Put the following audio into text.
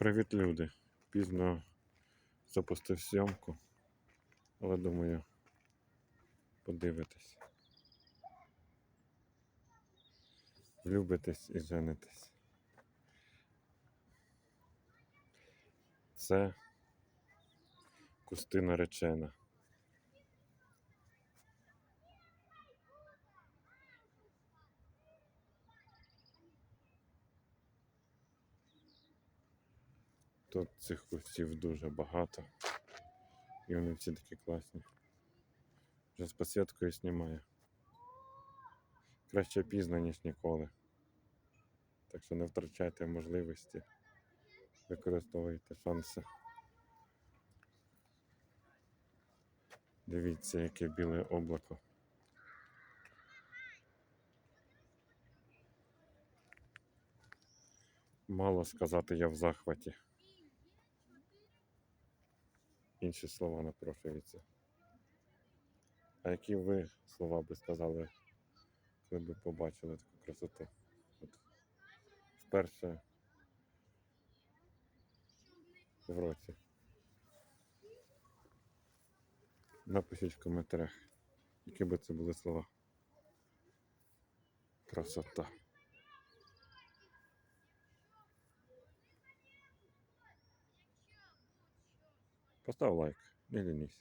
Привіт, люди. Пізно запустив зйомку, але думаю, подивитесь. Влюбитесь і женитесь. Це кустина наречена. Тут цих кустів дуже багато. І вони всі такі класні. Вже з підсвіткою знімаю. Краще пізно, ніж ніколи. Так що не втрачайте можливості. Використовуйте шанси. Дивіться, яке біле облако. Мало сказати, я в захваті. Інші слова напрошуються. А які ви слова би сказали, коли б побачили таку красоту? От вперше в році. Напишіть в коментарях, які би це були слова. Красота. Постав лайк, не лінись.